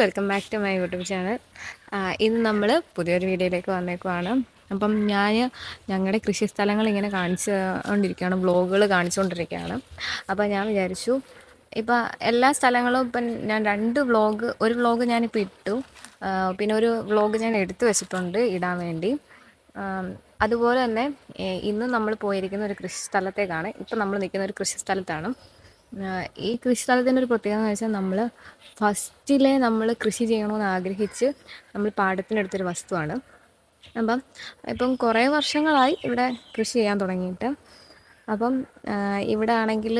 Welcome back to my YouTube channel. ഇന്ന് നമ്മൾ പുതിയൊരു വീഡിയോയിലേക്ക് വന്നേക്കുവാണ്. അപ്പം ഞാൻ ഞങ്ങളുടെ കൃഷി സ്ഥലങ്ങൾ ഇങ്ങനെ കാണിച്ചു കൊണ്ടിരിക്കുകയാണ് വ്ളോഗുകൾ കാണിച്ചുകൊണ്ടിരിക്കുകയാണ് അപ്പോൾ ഞാൻ വിചാരിച്ചു ഇപ്പം എല്ലാ സ്ഥലങ്ങളും ഇപ്പം ഞാൻ രണ്ട് വ്ളോഗ് ഒരു വ്ളോഗ് ഞാനിപ്പോൾ ഇട്ടു. പിന്നെ ഒരു വ്ളോഗ് ഞാൻ എടുത്തു വെച്ചിട്ടുണ്ട് ഇടാൻ വേണ്ടി. അതുപോലെ തന്നെ ഇന്ന് നമ്മൾ പോയിരിക്കുന്ന ഒരു കൃഷി സ്ഥലത്തേക്കാണ്. ഇപ്പം നമ്മൾ നിൽക്കുന്ന ഒരു കൃഷി സ്ഥലത്താണ്. ഈ കൃഷിസ്ഥലത്തിന്റെ ഒരു പ്രത്യേകത എന്ന് വെച്ചാൽ നമ്മൾ ഫസ്റ്റിലെ നമ്മൾ കൃഷി ചെയ്യണമെന്ന് ആഗ്രഹിച്ച് നമ്മൾ പാടത്തിനെടുത്തൊരു വസ്തുവാണ്. അപ്പം ഇപ്പം കുറേ വർഷങ്ങളായി ഇവിടെ കൃഷി ചെയ്യാൻ തുടങ്ങിയിട്ട്. അപ്പം ഇവിടെ ആണെങ്കിൽ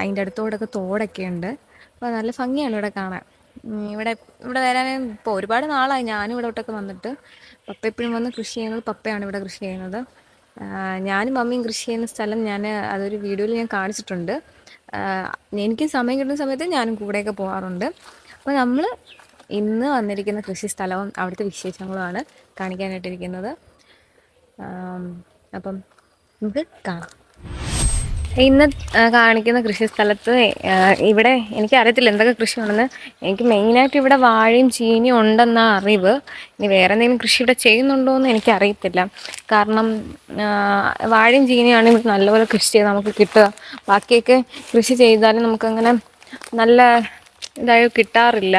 അതിന്റെ അടുത്തോടൊക്കെ തോടൊക്കെ ഉണ്ട്. അപ്പോൾ നല്ല ഭംഗിയാണ് ഇവിടെ കാണാൻ. ഇവിടെ ഇവിടെ വരാൻ ഇപ്പോൾ ഒരുപാട് നാളായി. ഞാനും ഇവിടെ ഇവിടോട്ടൊക്കെ വന്നിട്ട് പപ്പ എപ്പോഴും വന്ന് കൃഷി ചെയ്യുന്നത് പപ്പയാണ് ഇവിടെ കൃഷി ചെയ്യുന്നത്. ഞാനും മമ്മിയും കൃഷി ചെയ്യുന്ന സ്ഥലം ഞാൻ അതൊരു വീഡിയോയിൽ ഞാൻ കാണിച്ചിട്ടുണ്ട്. എനിക്ക് സമയം കിട്ടുന്ന സമയത്ത് ഞാനും കൂടെയൊക്കെ പോകാറുണ്ട് അപ്പോൾ നമ്മൾ ഇന്ന് വന്നിരിക്കുന്ന കൃഷി സ്ഥലവും അവിടുത്തെ വിശേഷങ്ങളുമാണ് കാണിക്കാനായിട്ടിരിക്കുന്നത്. അപ്പം നമുക്ക് കാണാം. ഇന്ന് കാണിക്കുന്ന കൃഷി സ്ഥലത്ത് ഇവിടെ എനിക്ക് അറിയത്തില്ല എന്തൊക്കെ കൃഷി ഉണ്ടെന്ന് എനിക്ക് മെയിനായിട്ട് ഇവിടെ വാഴയും ചീനിയും ഉണ്ടെന്ന അറിവ്. ഇനി വേറെ എന്തെങ്കിലും കൃഷി ഇവിടെ ചെയ്യുന്നുണ്ടോ എന്ന് എനിക്ക് അറിയത്തില്ല കാരണം വാഴയും ചീനിയാണ് ഇവിടെ നല്ലപോലെ കൃഷി ചെയ്ത് നമുക്ക് കിട്ടുക. ബാക്കിയൊക്കെ കൃഷി ചെയ്താലും നമുക്കങ്ങനെ നല്ല ഇതായി കിട്ടാറില്ല.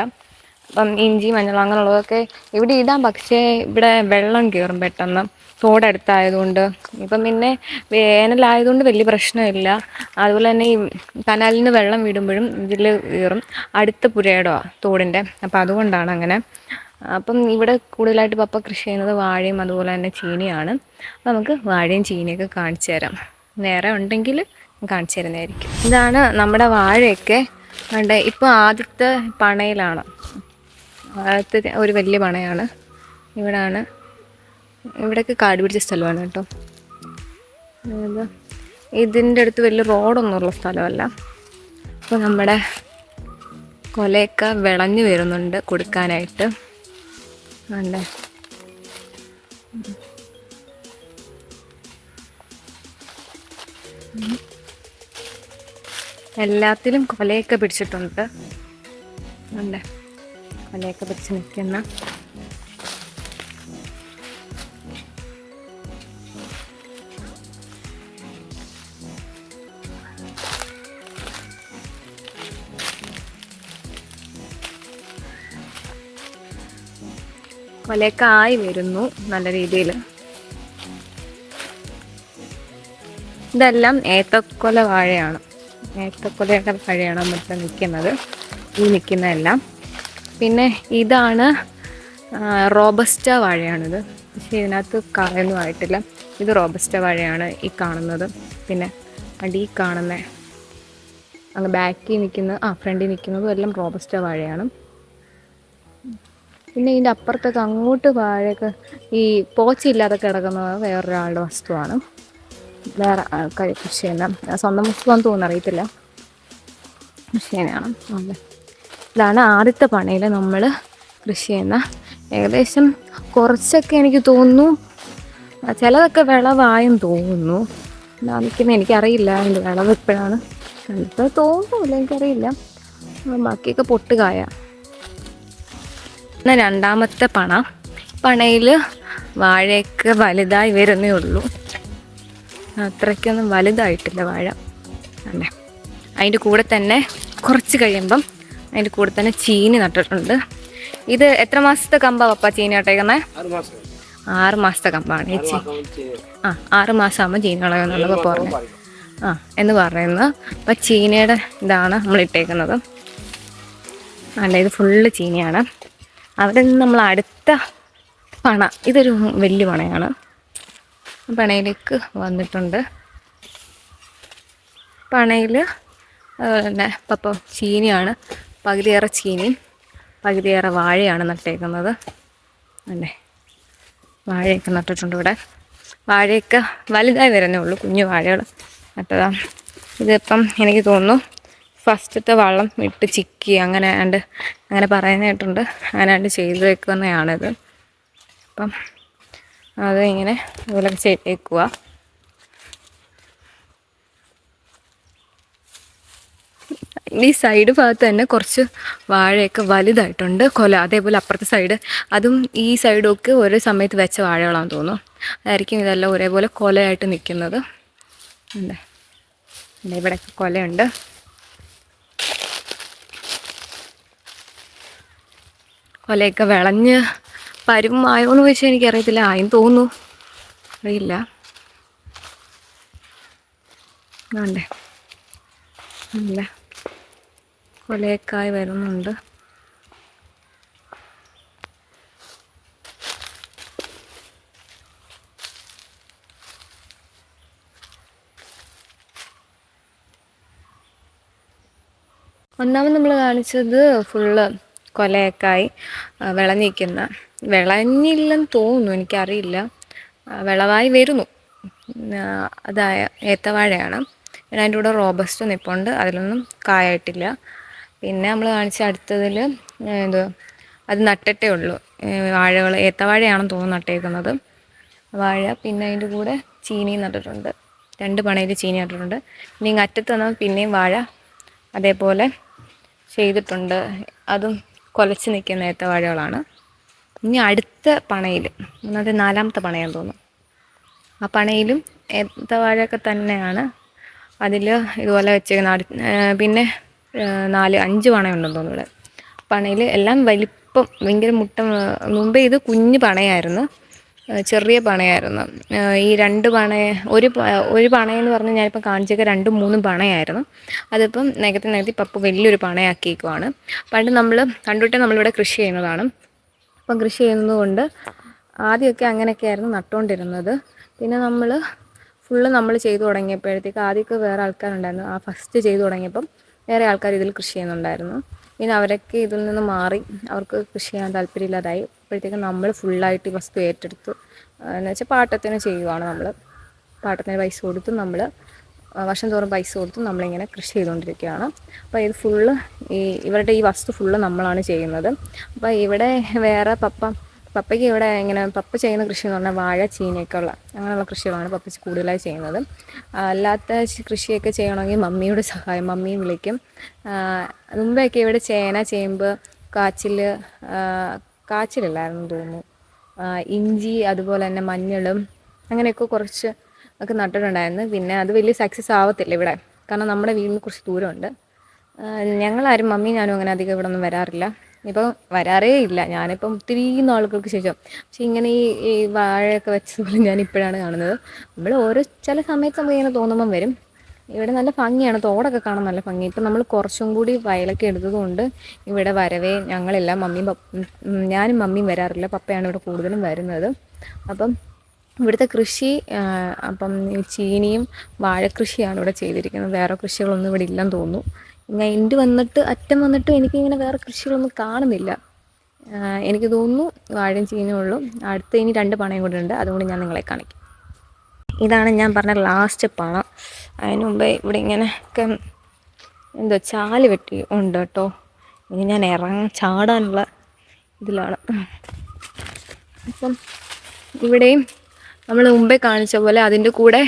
അപ്പം ഇഞ്ചി മഞ്ഞൾ അങ്ങനെയുള്ളതൊക്കെ ഇവിടെ ഇടാം. പക്ഷേ ഇവിടെ വെള്ളം കയറും പെട്ടെന്ന്. തോടടുത്തായതുകൊണ്ട്. ഇപ്പം പിന്നെ വേനലായതുകൊണ്ട് വലിയ പ്രശ്നമില്ല. അതുപോലെ തന്നെ ഈ കനാലിൽ നിന്ന് വെള്ളം വിടുമ്പോഴും ഇതിൽ കയറും അടുത്ത പുരയിടമാ തോടിന്റെ. അപ്പം അതുകൊണ്ടാണ് അങ്ങനെ. അപ്പം ഇവിടെ കൂടുതലായിട്ട് പപ്പ കൃഷി ചെയ്യുന്നത് വാഴയും അതുപോലെ തന്നെ ചീനിയാണ്. അപ്പം നമുക്ക് വാഴയും ചീനിയൊക്കെ കാണിച്ചു തരാം. വേറെ ഉണ്ടെങ്കിൽ കാണിച്ചു തരുന്നതായിരിക്കും. ഇതാണ് നമ്മുടെ വാഴയൊക്കെ. ഇപ്പോൾ ആദ്യത്തെ പണയിലാണ്. ആദ്യത്തെ ഒരു വലിയ പണയാണ് ഇവിടാണ്. ഇവിടെയൊക്കെ കാട് പിടിച്ച സ്ഥലമാണ് കേട്ടോ. അതായത് ഇതിന്റെ അടുത്ത് വലിയ റോഡൊന്നുമുള്ള സ്ഥലമല്ല. അപ്പോൾ നമ്മുടെ കൊലയൊക്കെ വിളഞ്ഞു വരുന്നുണ്ട് കൊടുക്കാനായിട്ട്. അല്ലേ എല്ലാത്തിലും കൊലയൊക്കെ പിടിച്ചിട്ടുണ്ട്. അല്ലേ കൊലയൊക്കെ പിടിച്ച് നിൽക്കുന്ന മലയൊക്കെ ആയി വരുന്നു നല്ല രീതിയിൽ. ഇതെല്ലാം ഏത്തക്കൊല വാഴയാണ്. ഏത്തക്കൊലയുടെ വാഴയാണ് നമ്മൾ നിൽക്കുന്നത്. ഈ നിൽക്കുന്നതെല്ലാം. പിന്നെ ഇതാണ് റോബസ്റ്റ വാഴയാണിത്. പക്ഷേ ഇതിനകത്ത് കായൊന്നും ആയിട്ടില്ല. ഇത് റോബസ്റ്റ വാഴയാണ് ഈ കാണുന്നത്. പിന്നെ അടി കാണുന്ന അങ്ങ് ബാക്കിൽ നിൽക്കുന്ന ആ ഫ്രണ്ടിൽ നിൽക്കുന്നതും എല്ലാം റോബസ്റ്റ വാഴയാണ്. പിന്നെ ഇതിന്റെ അപ്പുറത്തൊക്കെ അങ്ങോട്ട് വാഴയൊക്കെ ഈ പോച്ചയില്ലാതെ കിടക്കുന്നത് വേറൊരാളുടെ വസ്തുവാണ്. വേറെ ആൾക്കാർ കൃഷി സ്വന്തം വസ്തുവാന്ന് തോന്നുന്നറിയത്തില്ല കൃഷി തന്നെയാണ് അതെ. ഇതാണ് ആദ്യത്തെ പണിയിൽ നമ്മൾ കൃഷി ചെയ്യുന്ന. ഏകദേശം കുറച്ചൊക്കെ എനിക്ക് തോന്നുന്നു. ചിലതൊക്കെ വിളവായും തോന്നുന്നു. നിൽക്കുന്ന എനിക്കറിയില്ല അതിന്റെ വിളവ് എപ്പോഴാണ്. കണ്ടത് തോന്നുന്നില്ല എനിക്കറിയില്ല. ബാക്കിയൊക്കെ പൊട്ടുകായ. എന്നാൽ രണ്ടാമത്തെ പണ. പണയിൽ വാഴയൊക്കെ വലുതായി വരുന്നേ ഉള്ളൂ. അത്രയ്ക്കൊന്നും വലുതായിട്ടില്ല വാഴ. അല്ലേ? അതിന്റെ കൂടെ തന്നെ കുറച്ച് കഴിയുമ്പം അതിന്റെ കൂടെ തന്നെ ചീനി നട്ടിട്ടുണ്ട്. ഇത് എത്ര മാസത്തെ കമ്പാ പപ്പ ചീനി നട്ടേക്കുന്നത് ആറ് മാസം ആറ് മാസത്തെ കമ്പാണ് ഈ ചീ ആ ആറ് മാസം ആകുമ്പോൾ ചീനി കളയുന്നുള്ളത് പറഞ്ഞു ആ എന്ന് പറയുന്നത്. അപ്പം ചീനയുടെ ഇതാണ് നമ്മൾ ഇട്ടേക്കുന്നത്. അല്ല ഇത് ഫുള്ള് ചീനിയാണ്. അവിടെ നിന്ന് നമ്മൾ അടുത്ത പണ ഇതൊരു വലിയ പണയാണ്. പണയിലേക്ക് വന്നിട്ടുണ്ട്. പണയിൽ അതുപോലെ തന്നെ പപ്പ ചീനിയാണ്. പകുതിയേറെ ചീനിയും പകുതിയേറെ വാഴയാണ് നട്ടേക്കുന്നത്. അല്ലേ? വാഴയൊക്കെ നട്ടിട്ടുണ്ട് ഇവിടെ. വാഴയൊക്കെ വലുതായി വരുന്നേ ഉള്ളൂ. കുഞ്ഞു വാഴകൾ നട്ടതാണ് ഇതിപ്പം എനിക്ക് തോന്നുന്നു ഫസ്റ്റത്തെ വള്ളം ഇട്ട് ചിക്കി അങ്ങനെ ആണ്ട് അങ്ങനെ പറയുന്നതായിട്ടുണ്ട്. അങ്ങനെ ആണ്ട് ചെയ്ത് വെക്കുന്നതാണിത് അപ്പം അത് ഇങ്ങനെ അതുപോലെ ചെയ്തേക്കുക ഈ സൈഡ് ഭാഗത്ത് തന്നെ കുറച്ച് വാഴയൊക്കെ വലുതായിട്ടുണ്ട്. കൊല അതേപോലെ അപ്പുറത്തെ സൈഡ് അതും ഈ സൈഡൊക്കെ ഒരേ സമയത്ത് വെച്ച വാഴകളാണെന്ന് തോന്നുന്നു. അതായിരിക്കും ഇതെല്ലാം ഒരേപോലെ കൊലയായിട്ട് നിൽക്കുന്നത് അല്ലേ ഇവിടെയൊക്കെ കൊലയുണ്ട്. കൊലയൊക്കെ വിളഞ്ഞ് പരുമായോ എന്ന് ചോദിച്ചാൽ എനിക്കറിയത്തില്ല. ആയും തോന്നുന്നു. അറിയില്ല. ആണ്ടേ നല്ല കൊലയൊക്കായി വരുന്നുണ്ട്. ഒന്നാമത് നമ്മൾ കാണിച്ചത് ഫുള്ള് കൊലയൊക്കായി വിളഞ്ഞിരിക്കുന്ന വിളഞ്ഞില്ലെന്ന് തോന്നുന്നു എനിക്കറിയില്ല. വിളവായി വരുന്നു. അതായ ഏത്തവാഴയാണ്. അതിന്റെ കൂടെ റോബസ്റ്റ് നിപ്പുണ്ട് അതിലൊന്നും കായായിട്ടില്ല. പിന്നെ നമ്മൾ കാണിച്ച അടുത്തതിൽ ഇത് അത് നട്ടിട്ടേ ഉള്ളൂ. വാഴകൾ ഏത്തവാഴയാണെന്ന് തോന്നുന്നു നട്ടേക്കുന്നത്. വാഴ പിന്നെ അതിന്റെ കൂടെ ചീനിയും നട്ടിട്ടുണ്ട്. രണ്ട് പണയിൽ ചീനി നട്ടിട്ടുണ്ട്. ഇനി അറ്റത്ത് വന്നാൽ പിന്നെയും വാഴ അതേപോലെ ചെയ്തിട്ടുണ്ട്. അതും കുലച്ച് നിൽക്കുന്ന ഏത്തവാഴകളാണ്. ഇനി അടുത്ത പണയിൽ ഒന്നാമത്തെ നാലാമത്തെ പണയാന്ന് തോന്നുന്നു. ആ പണയിലും ഏത്തവാഴയൊക്കെ തന്നെയാണ് അതിൽ ഇതുപോലെ വെച്ചേക്കുന്ന പിന്നെ നാല് അഞ്ച് പണയുണ്ടെന്ന് തോന്നുന്നു ഇവിടെ. പണയിൽ എല്ലാം വലിപ്പം ഭയങ്കര മുട്ട മുമ്പേ ഇത് കുഞ്ഞ് പണയായിരുന്നു. ചെറിയ പണയായിരുന്നു. ഈ രണ്ട് പണ ഒരു ഒരു പണയെന്ന് പറഞ്ഞ് ഞാനിപ്പോൾ കാണിച്ചൊക്കെ രണ്ടും മൂന്നും പണയായിരുന്നു. അതിപ്പം നികത്തി നികത്തി പപ്പ വലിയൊരു പണയാക്കിയേക്കുവാണ്. പണ്ട് നമ്മൾ കണ്ടുവിട്ടേ നമ്മളിവിടെ കൃഷി ചെയ്യുന്നതാണ്. അപ്പം കൃഷി ചെയ്യുന്നതുകൊണ്ട് ആദ്യമൊക്കെ അങ്ങനെയൊക്കെ ആയിരുന്നു നട്ടുകൊണ്ടിരുന്നത് പിന്നെ നമ്മൾ ഫുള്ള് നമ്മൾ ചെയ്തു തുടങ്ങിയപ്പോഴത്തേക്ക് ആദ്യമൊക്കെ വേറെ ആൾക്കാരുണ്ടായിരുന്നു. ആ ഫസ്റ്റ് ചെയ്തു തുടങ്ങിയപ്പം വേറെ ആൾക്കാർ ഇതിൽ കൃഷി ചെയ്യുന്നുണ്ടായിരുന്നു. പിന്നെ അവരൊക്കെ ഇതിൽ നിന്ന് മാറി അവർക്ക് കൃഷി ചെയ്യാൻ താല്പര്യമില്ലാതായി. അപ്പോഴത്തേക്കും നമ്മൾ ഫുള്ളായിട്ട് ഈ വസ്തു ഏറ്റെടുത്തു. എന്ന് വെച്ചാൽ പാട്ടത്തിന് ചെയ്യുവാണ് നമ്മൾ പാട്ടത്തിന് പൈസ കൊടുത്ത് നമ്മൾ വർഷം തോറും പൈസ കൊടുത്ത് നമ്മളിങ്ങനെ കൃഷി ചെയ്തുകൊണ്ടിരിക്കുകയാണ്. അപ്പോൾ ഇത് ഫുള്ള് ഈ ഇവരുടെ ഈ വസ്തു ഫുള്ള് നമ്മളാണ് ചെയ്യുന്നത്. അപ്പോൾ ഇവിടെ വേറെ പപ്പ പപ്പയ്ക്ക് ഇവിടെ ഇങ്ങനെ പപ്പ ചെയ്യുന്ന കൃഷി എന്ന് പറഞ്ഞാൽ വാഴ ചീനയൊക്കെ ഉള്ള അങ്ങനെയുള്ള കൃഷികളാണ് പപ്പ കൂടുതലായി ചെയ്യുന്നത്. അല്ലാത്ത കൃഷിയൊക്കെ ചെയ്യണമെങ്കിൽ മമ്മിയുടെ സഹായം മമ്മിയും വിളിക്കും. മുമ്പെയൊക്കെ ഇവിടെ ചേന ചേമ്പ് കാച്ചിൽ കാച്ചിലില്ലായിരുന്നു തോന്നുന്നു. ഇഞ്ചി അതുപോലെ തന്നെ മഞ്ഞളും അങ്ങനെയൊക്കെ കുറച്ച് ഒക്കെ നട്ടിട്ടുണ്ടായിരുന്നു. പിന്നെ അത് വലിയ സക്സസ് ആവത്തില്ല ഇവിടെ. കാരണം നമ്മുടെ വീടിന് കുറച്ച് ദൂരമുണ്ട്. ഞങ്ങളാരും മമ്മി ഞാനും അങ്ങനെ അധികം ഇവിടെ ഒന്നും വരാറില്ല. ഇപ്പം വരാറേ ഇല്ല. ഞാനിപ്പം ഒത്തിരി നാളുകൾക്ക് ശേഷം. പക്ഷെ ഇങ്ങനെ ഈ ഈ വാഴയൊക്കെ വെച്ചതുപോലെ ഞാൻ ഇപ്പോഴാണ് കാണുന്നത്. നമ്മൾ ഓരോ ചില സമയത്ത് നമുക്ക് ഇങ്ങനെ തോന്നുമ്പം വരും. ഇവിടെ നല്ല ഭംഗിയാണ്. തോടൊക്കെ കാണാൻ നല്ല ഭംഗി. ഇപ്പം നമ്മൾ കുറച്ചും കൂടി വയലൊക്കെ എടുത്തതുകൊണ്ട് ഇവിടെ വരവേ ഞങ്ങളെല്ലാം മമ്മിയും ഞാനും മമ്മിയും വരാറില്ല. പപ്പയാണ് ഇവിടെ കൂടുതലും വരുന്നത്. അപ്പം ഇവിടുത്തെ കൃഷി അപ്പം ചീനിയും വാഴക്കൃഷിയാണ് ഇവിടെ ചെയ്തിരിക്കുന്നത്. വേറെ കൃഷികളൊന്നും ഇവിടെ ഇല്ലെന്ന് തോന്നുന്നു. ഞാൻ എന്റെ വന്നിട്ട് അറ്റം വന്നിട്ട് എനിക്കിങ്ങനെ വേറെ കൃഷികളൊന്നും കാണുന്നില്ല. എനിക്ക് തോന്നുന്നു വാഴയും ചീനേ ഉള്ളൂ. അടുത്ത ഇനി രണ്ട് പണയും കൂടെ ഉണ്ട്. അതുകൊണ്ട് ഞാൻ നിങ്ങളെ കാണിക്കും. ഇതാണ് ഞാൻ പറഞ്ഞ ലാസ്റ്റ് പണ. അതിന് മുമ്പേ ഇവിടെ ഇങ്ങനെയൊക്കെ എന്തോ ചാൽ വെട്ടി ഉണ്ട് കേട്ടോ. ഇനി ഞാൻ ഇറങ്ങ ചാടാനുള്ള ഇതിലാണ്. അപ്പം ഇവിടെയും നമ്മൾ മുമ്പേ കാണിച്ച പോലെ അതിന്റെ കൂടെ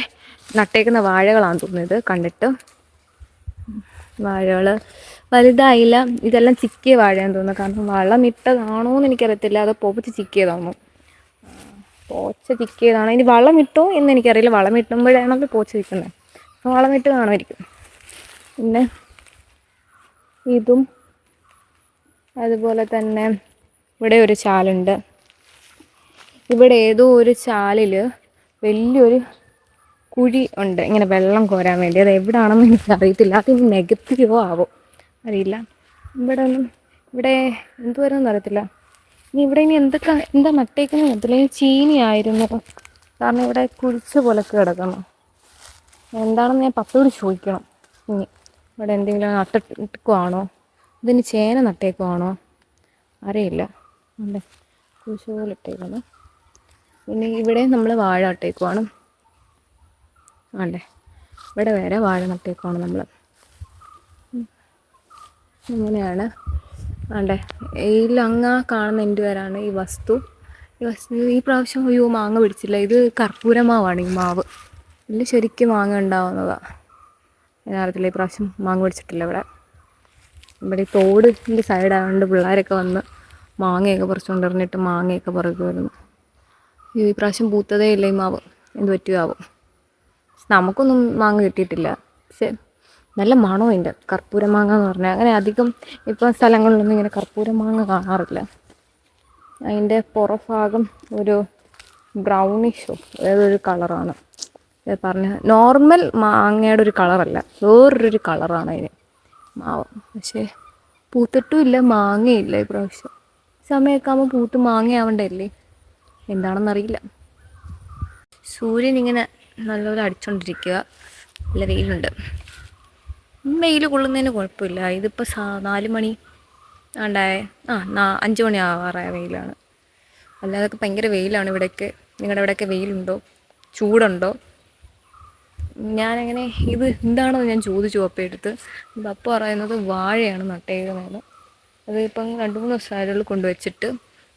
നട്ടേക്കുന്ന വാഴകളാണ് തോന്നുന്നത്. കണ്ടിട്ട് വാഴകൾ വലുതായില്ല. ഇതെല്ലാം ചിക്കിയ വാഴയാന്ന് തോന്നുന്നു. കാരണം വളം ഇട്ടതാണോ എന്ന് എനിക്കറിയത്തില്ല. അത് പോപ്പച്ച് ചിക്കിയതാണോ? പോച്ച ചിക്കിയതാണോ. ഇനി വളം ഇട്ടോ എന്ന് എനിക്കറിയില്ല. വളം ഇട്ടുമ്പോഴാണല്ലോ പോച്ച ചിക്കുന്നത്. അപ്പോൾ വളം ഇട്ട് കാണുമായിരിക്കും. പിന്നെ ഇതും അതുപോലെ തന്നെ ഇവിടെ ഒരു ചാലുണ്ട്. ഇവിടെ ഏതോ ഒരു ചാലിൽ വലിയൊരു കുഴി ഉണ്ട്. ഇങ്ങനെ വെള്ളം കോരാൻ വേണ്ടി. അത് എവിടാണെന്ന് എനിക്ക് അറിയത്തില്ല അത് നെഗറ്റീവോ ആവോ? അറിയില്ല. ഇവിടെ ഒന്നും ഇവിടെ എന്തുവരെന്ന് അറിയത്തില്ല. ഇനി ഇവിടെ ഇനി എന്തൊക്കെ എന്താ നട്ടേക്കുന്നത് അറിയത്തില്ല. ചീനി ആയിരുന്നു. കാരണം ഇവിടെ കുഴിച്ച പോലൊക്കെ കിടക്കണം എന്താണെന്ന് ഞാൻ പത്തോട് ചോദിക്കണം. ഇനി ഇവിടെ എന്തെങ്കിലും നട്ടിട്ടുവാണോ? ഇതിന് ചേന നട്ടേക്കുവാണോ? അറിയില്ല. അല്ലേ കുഴിച്ച പോലെ ഇട്ടേക്കണം പിന്നെ ഇവിടെ നമ്മൾ വാഴ നട്ടേക്കുവാണ്. ആണ്ടേ ഇവിടെ വേറെ വാഴ നട്ടേക്കുവാണ് നമ്മൾ അങ്ങനെയാണ് ആണ്ടേ ഇതിലങ്ങ കാണുന്ന എന്റെ പേരാണ് ഈ വസ്തു. ഈ വസ്തു ഈ പ്രാവശ്യം അയ്യോ മാങ്ങ പിടിച്ചില്ല. ഇത് കർപ്പൂര മാവാണ് ഈ മാവ്. ഇതിൽ ശരിക്കും മാങ്ങ ഉണ്ടാവുന്നതാണ് യഥാർത്ഥത്തിൽ ഈ പ്രാവശ്യം മാങ്ങ പിടിച്ചിട്ടില്ല ഇവിടെ. ഇവിടെ ഈ തോടിന്റെ സൈഡായതുകൊണ്ട് പിള്ളേരൊക്കെ വന്ന് മാങ്ങയൊക്കെ പറിച്ചുകൊണ്ട് എറിഞ്ഞിട്ട് മാങ്ങയൊക്കെ പറിക്കുമായിരുന്നു ഈ പ്രാവശ്യം പൂത്തതേ ഇല്ല ഈ മാവ്. എന്ത് പറ്റിയാവും നമുക്കൊന്നും മാങ്ങ കിട്ടിയിട്ടില്ല. പക്ഷേ നല്ല മണവും ഉണ്ട്. കർപ്പൂര മാങ്ങ എന്ന് പറഞ്ഞാൽ അങ്ങനെ അധികം ഇപ്പം സ്ഥലങ്ങളിലൊന്നും ഇങ്ങനെ കർപ്പൂര മാങ്ങ കാണാറില്ല. അതിന്റെ പുറഭാഗം ഒരു ബ്രൗണിഷോ ഒരു കളറാണ് പറഞ്ഞ നോർമൽ മാങ്ങയുടെ ഒരു കളറല്ല വേറൊരു കളറാണ് അതിന്. മാവ്. പക്ഷേ പൂത്തിട്ടും ഇല്ല മാങ്ങയില്ല ഈ പ്രാവശ്യം. സമയമൊക്കെ ആകുമ്പോൾ പൂത്ത് മാങ്ങയാവണ്ടല്ലേ എന്താണെന്നറിയില്ല. സൂര്യൻ ഇങ്ങനെ നല്ലപോലെ അടിച്ചുകൊണ്ടിരിക്കുക നല്ല വെയിലുണ്ട്. വെയിൽ കൊള്ളുന്നതിന് കുഴപ്പമില്ല. ഇതിപ്പോൾ സാ നാല് മണി ആണ്ടായ ആ നാ അഞ്ച് മണി ആവാറായ വെയിലാണ്. അല്ലാതൊക്കെ ഭയങ്കര വെയിലാണ് ഇവിടെയൊക്കെ നിങ്ങളുടെ ഇവിടെയൊക്കെ വെയിലുണ്ടോ? ചൂടുണ്ടോ? ഞാനങ്ങനെ ഇത് എന്താണെന്ന് ഞാൻ ചോദിച്ചു അപ്പം എടുത്ത് പപ്പ പറയുന്നത് വാഴയാണ് നട്ടേക്കുന്നത് അത് ഇപ്പം രണ്ട് മൂന്ന് ദിവസമായിട്ടുള്ള കൊണ്ടുവച്ചിട്ട്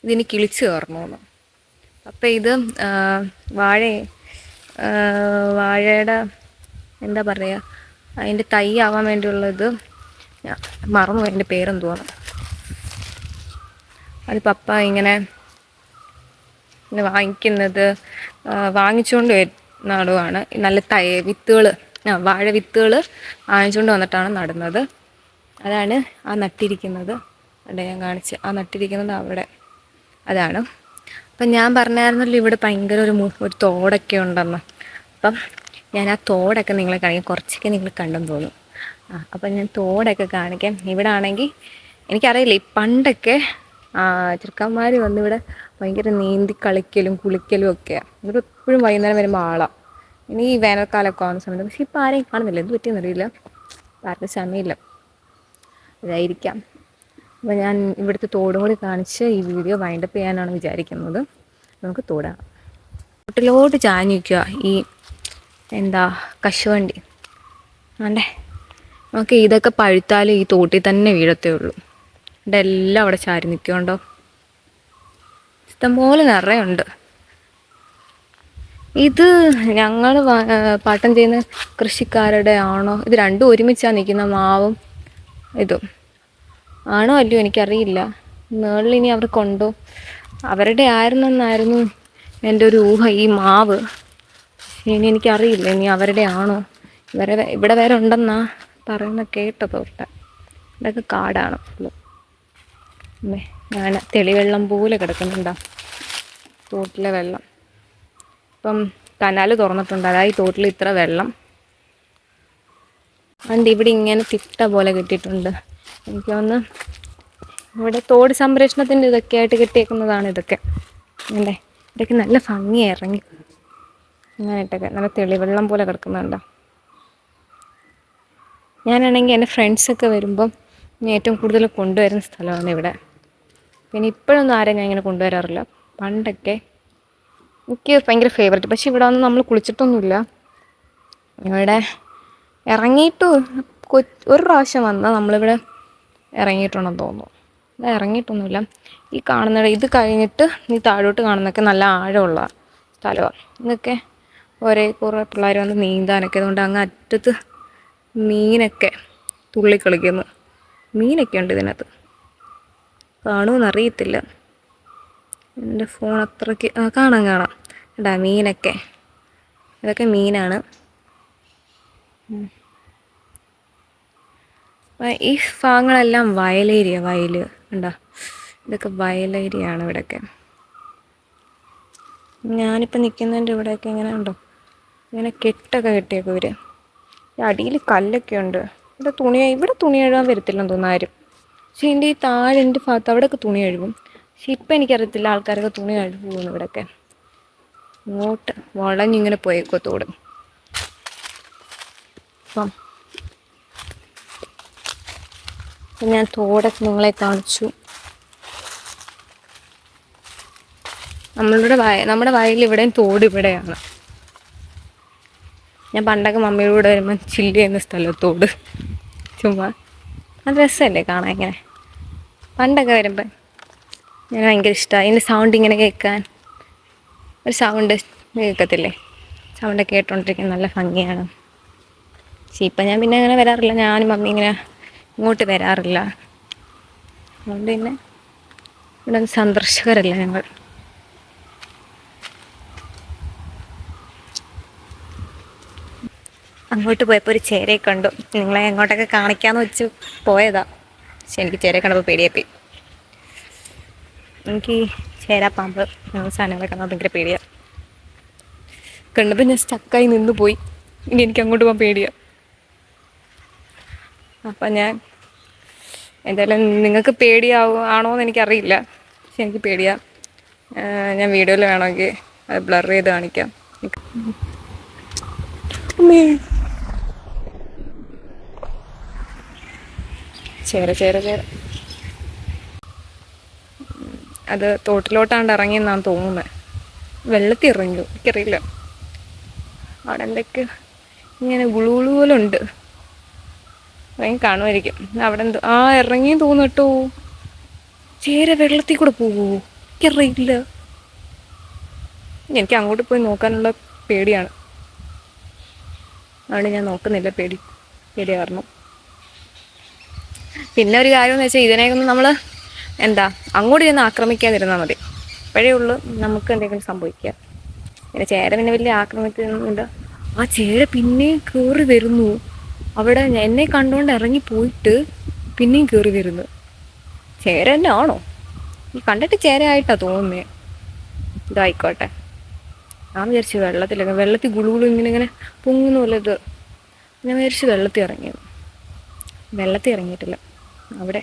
ഇതിന് കിളിച്ച് കയറണമെന്ന് അപ്പം ഇത് വാഴ വാഴയുടെ എന്താ പറയുക അതിന്റെ തൈ ആവാൻ വേണ്ടിയുള്ളത് മറന്നു അതിന്റെ പേരെന്തുവാണ് അത് പപ്പ ഇങ്ങനെ വാങ്ങിക്കുന്നത് വാങ്ങിച്ചുകൊണ്ട് നടുവാണ്. നല്ല തൈ വിത്തുകൾ ആ വാഴ വിത്തുകൾ വാങ്ങിച്ചുകൊണ്ട് വന്നിട്ടാണ് നടുന്നത്. അതാണ് ആ നട്ടിരിക്കുന്നത്. അവിടെ ഞാൻ കാണിച്ച് ആ നട്ടിരിക്കുന്നത് അവിടെ. അതാണ്. അപ്പം ഞാൻ പറഞ്ഞായിരുന്നല്ലോ ഇവിടെ ഭയങ്കര ഒരു ഒരു തോടൊക്കെ ഉണ്ടെന്ന്. അപ്പം ഞാൻ ആ തോടൊക്കെ നിങ്ങളെ കാണിക്കാം കുറച്ചൊക്കെ നിങ്ങൾ കണ്ടെന്ന് തോന്നും. ആ അപ്പം ഞാൻ തോടൊക്കെ കാണിക്കാം. ഇവിടെ ആണെങ്കിൽ എനിക്കറിയില്ല ഈ പണ്ടൊക്കെ ചെറുക്കന്മാർ വന്നിവിടെ ഭയങ്കര നീന്തി കളിക്കലും കുളിക്കലും ഒക്കെയാണ് ഇവിടെ എപ്പോഴും വൈകുന്നേരം വരുമ്പോൾ ആളാണ് ഇനി ഈ വേനൽക്കാലമൊക്കെ ആവുന്ന സമയത്ത് പക്ഷേ ഇപ്പോൾ ആരെയും കാണുന്നില്ല. എന്ത് പറ്റിയെന്നറിയില്ല. ആർക്കും സമയമില്ല. അതായിരിക്കാം അപ്പോൾ ഞാൻ ഇവിടുത്തെ തോടും കൂടി കാണിച്ച് ഈ വീഡിയോ വൈൻഡപ്പ് ചെയ്യാനാണ് വിചാരിക്കുന്നത്. നമുക്ക് തോടാം. തോട്ടിലോട്ട് ചാഞ്ഞ് ഈ എന്താ കശുവണ്ടി. ആണ്ടേ. നമുക്ക് ഇതൊക്കെ പഴുത്താലും ഈ തോട്ടിൽ തന്നെ വീഴത്തേ ഉള്ളൂ ഇവിടെ എല്ലാം അവിടെ ചാരി നിൽക്കുന്നുണ്ടോ? ഇഷ്ടംപോലെ നിറയുണ്ട്. ഇത് ഞങ്ങൾ പാട്ടം ചെയ്യുന്ന കൃഷിക്കാരുടെ ആണോ? ഇത് രണ്ടും ഒരുമിച്ചാണ് നിൽക്കുന്ന മാവും ഇതും. ആണോ അല്ലയോ എനിക്കറിയില്ല. മേളിൽ ഇനി അവർ കൊണ്ടോ? അവരുടെ ആയിരുന്നെന്നായിരുന്നു എന്റെ ഒരു ഊഹ ഈ മാവ്. ഇനി എനിക്കറിയില്ല ഇനി അവരുടെ ആണോ? ഇവരെ ഇവിടെ വേറെ ഉണ്ടെന്നാ പറയുന്ന കേട്ടത് തൊട്ട് ഇതൊക്കെ കാടാണ് ഞാൻ തെളിവെള്ളം പോലെ കിടക്കുന്നുണ്ടോ? തോട്ടിലെ വെള്ളം. ഇപ്പം കനാൽ തുറന്നിട്ടുണ്ട് അതായത് തോട്ടിൽ ഇത്ര വെള്ളം. അതുകൊണ്ട് ഇവിടെ ഇങ്ങനെ തിട്ട പോലെ കിട്ടിയിട്ടുണ്ട്. എനിക്ക് തോന്നുന്നു ഇവിടെ തോട് സംരക്ഷണത്തിന്റെ ഇതൊക്കെ ആയിട്ട് കിട്ടിയേക്കുന്നതാണ് ഇതൊക്കെ. അല്ലേ ഇതൊക്കെ നല്ല ഭംഗി ഇറങ്ങി. അങ്ങനെയിട്ടൊക്കെ നല്ല തെളിവെള്ളം പോലെ കിടക്കുന്നുണ്ടോ? ഞാനാണെങ്കിൽ എന്റെ ഫ്രണ്ട്സൊക്കെ വരുമ്പം ഞാൻ ഏറ്റവും കൂടുതൽ കൊണ്ടുവരുന്ന സ്ഥലമാണ് ഇവിടെ. പിന്നെ ഇപ്പോഴൊന്നും ആരെയും ഞാൻ ഇങ്ങനെ കൊണ്ടുവരാറില്ല. പണ്ടൊക്കെ എനിക്ക് ഭയങ്കര ഫേവററ്റ് പക്ഷെ ഇവിടെ വന്ന് നമ്മൾ കുളിച്ചിട്ടൊന്നുമില്ല. ഇവിടെ ഇറങ്ങിയിട്ട് ഒരു പ്രാവശ്യം വന്നാൽ നമ്മളിവിടെ ഇറങ്ങിയിട്ടുണ്ടെന്ന് തോന്നുന്നു. അത് ഇറങ്ങിയിട്ടൊന്നുമില്ല. ഈ കാണുന്ന ഇത് കഴിഞ്ഞിട്ട് ഈ താഴോട്ട് കാണുന്നൊക്കെ നല്ല ആഴമുള്ള സ്ഥലമാണ് ഇതൊക്കെ ഒരേ കുറേ പിള്ളേർ വന്ന് നീന്താനൊക്കെ അതുകൊണ്ട് അങ്ങ് അറ്റത്ത് മീനൊക്കെ തുള്ളിക്കളിക്കുന്നു. മീനൊക്കെ ഉണ്ട് ഇതിനകത്ത്. കാണുമെന്നറിയത്തില്ല എന്റെ ഫോൺ അത്രയ്ക്ക് കാണാം കാണാം. ഇടാ മീനൊക്കെ. ഇതൊക്കെ മീനാണ്. ഈ ഭാഗങ്ങളെല്ലാം വയലേരിയ വയൽ ഉണ്ടോ ഇതൊക്കെ വയലേരിയാണ് ഇവിടെയൊക്കെ. ഞാനിപ്പോൾ നിൽക്കുന്നതിന്റെ ഇവിടെയൊക്കെ ഇങ്ങനെ ഉണ്ടോ? ഇങ്ങനെ കെട്ടൊക്കെ കെട്ടിയൊക്കെ ഇവർ അടിയിൽ കല്ലൊക്കെ ഉണ്ട്. ഇവിടെ തുണി ഇവിടെ തുണി കഴുകാൻ വരത്തില്ലെന്ന് തോന്നുന്നു ആരും. പക്ഷേ എന്റെ ഈ താഴെ എന്റെ ഭാഗത്ത് അവിടെയൊക്കെ തുണി കഴുകും. പക്ഷെ ഇപ്പം എനിക്കറിയത്തില്ല ആൾക്കാരൊക്കെ തുണി കഴുകുമെന്ന് ഇവിടെയൊക്കെ. ഇങ്ങോട്ട് വളഞ്ഞിങ്ങനെ പോയേക്കോ തോട്. അപ്പം ഞാൻ തോടൊക്കെ നിങ്ങളെ കാണിച്ചു. നമ്മളുടെ വയ നമ്മുടെ വയലിൽ ഇവിടെയും തോട് ഇവിടെയാണ്. ഞാൻ പണ്ടൊക്കെ മമ്മിയുടെ കൂടെ വരുമ്പോൾ ചില്ല് ചെയ്യുന്ന സ്ഥലത്തോട് ചുമ്മാ. അത് രസമല്ലേ കാണാൻ ഇങ്ങനെ. പണ്ടൊക്കെ വരുമ്പോൾ ഞാൻ ഭയങ്കര ഇഷ്ടമാണ് അതിന്റെ സൗണ്ട് ഇങ്ങനെ കേൾക്കാൻ. ഒരു സൗണ്ട് കേൾക്കത്തില്ലേ? സൗണ്ടൊക്കെ കേട്ടോണ്ടിരിക്കാൻ നല്ല ഭംഗിയാണ്. പക്ഷേ ഇപ്പം ഞാൻ പിന്നെ അങ്ങനെ വരാറില്ല. ഞാനും മമ്മി ഇങ്ങനെ ഇങ്ങോട്ട് വരാറില്ല. അതുകൊണ്ട് തന്നെ ഇവിടെ സന്ദർശകരല്ല ഞങ്ങൾ. അങ്ങോട്ട് പോയപ്പോൾ ഒരു ചേരയെ കണ്ടു. നിങ്ങളെ എങ്ങോട്ടൊക്കെ കാണിക്കാന്ന് വെച്ച് പോയതാ. പക്ഷെ എനിക്ക് ചേരയെ കണ്ടപ്പോൾ പേടിയായി. എനിക്ക് ഈ പാമ്പ്. അങ്ങനത്തെ സാധനങ്ങളെ കണ്ടാൽ ഭയങ്കര പേടിയാ. കണ്ടപ്പോൾ ഞാൻ സ്റ്റക്കായി നിന്ന് പോയി. ഇനി എനിക്ക് അങ്ങോട്ട് പോകാൻ പേടിയാ. അപ്പം ഞാൻ എന്തായാലും നിങ്ങൾക്ക് പേടിയാവും ആണോ എന്ന് എനിക്കറിയില്ല. പക്ഷെ എനിക്ക് പേടിയാ. ഞാൻ വീഡിയോയിൽ വേണമെങ്കിൽ അത് ബ്ലർ ചെയ്ത് കാണിക്കാം. ചേര ചേര ചേര. അത് തോട്ടിലോട്ടാണ്ട് ഇറങ്ങിയെന്നാണ് തോന്നുന്നത് വെള്ളത്തിൽ ഇറങ്ങി എനിക്കറിയില്ല. അവിടെ എന്തൊക്കെ ഇങ്ങനെ ഗുളുഗുളു ഇറങ്ങി കാണുമായിരിക്കും. അവിടെ എന്തോ ആ ഇറങ്ങി തോന്നിട്ടോ ചേര വെള്ളത്തിൽ കൂടെ പോവോ? എനിക്കറിയില്ല. എനിക്ക് അങ്ങോട്ട് പോയി നോക്കാനുള്ള പേടിയാണ്. അതുകൊണ്ട് ഞാൻ നോക്കുന്നില്ല പേടി. പേടി കാരണം. പിന്നെ ഒരു കാര്യം എന്ന് വെച്ചാൽ ഇതിനെയൊന്നും നമ്മൾ എന്താ അങ്ങോട്ട് ചെന്ന് ആക്രമിക്കാതിരുന്നാൽ മതി. അപ്പോഴേ ഉള്ളൂ നമുക്ക് എന്തെങ്കിലും സംഭവിക്കുക. പിന്നെ ചേര പിന്നെ വലിയ ആക്രമിക്കുന്നുണ്ട് ആ ചേര പിന്നെയും കയറി വരുന്നു. അവിടെ എന്നെ കണ്ടുകൊണ്ട് ഇറങ്ങി പോയിട്ട് പിന്നെയും കയറി വരുന്നു ചേര തന്നെ ആണോ കണ്ടിട്ട് ചേരയായിട്ടാ തോന്നുന്നേ. ഇതായിക്കോട്ടെ. ഞാൻ വിചാരിച്ചു വെള്ളത്തിലൊക്കെ വെള്ളത്തിൽ ഗുളുഗുളു ഇങ്ങനെ ഇങ്ങനെ പൊങ്ങുന്ന പോലെ ഇത്. ഞാൻ വിചാരിച്ചു വെള്ളത്തിൽ ഇറങ്ങിയത്. വെള്ളത്തിൽ ഇറങ്ങിയിട്ടില്ല. അവിടെ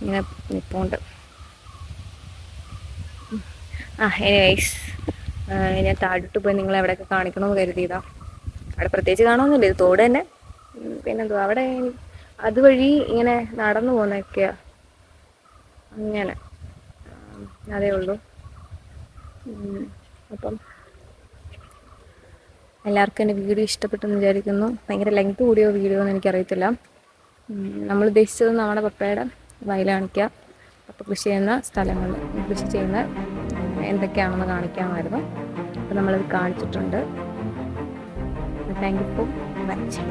ഇങ്ങനെ നിപ്പോണ്ട്. ആ എനിവേസ് ഞാൻ താഴോട്ട് പോയി നിങ്ങളെ എവിടെയൊക്കെ കാണിക്കണമെന്ന് കരുതിയതാ. അവിടെ പ്രത്യേകിച്ച് കാണുമൊന്നുമില്ല ഇത് തോട് തന്നെ. പിന്നെന്തുവാ? അവിടെ അതുവഴി ഇങ്ങനെ നടന്നു പോകുന്നൊക്കെയാ അങ്ങനെ. അതേ ഉള്ളൂ. അപ്പം എല്ലാവർക്കും എന്റെ വീഡിയോ ഇഷ്ടപ്പെട്ടെന്ന് വിചാരിക്കുന്നു. ഭയങ്കര ലെങ്ത് കൂടിയോ വീഡിയോ എന്ന് എനിക്കറിയത്തില്ല. നമ്മൾ ഉദ്ദേശിച്ചത് നമ്മുടെ പപ്പയുടെ വയൽ കാണിക്കുക പപ്പ കൃഷി ചെയ്യുന്ന സ്ഥലങ്ങൾ കൃഷി ചെയ്യുന്ന എന്തൊക്കെയാണെന്ന് കാണിക്കാമായിരുന്നു. അപ്പോൾ നമ്മളത് കാണിച്ചിട്ടുണ്ട്. താങ്ക് യു ഫോർ বাচ্চা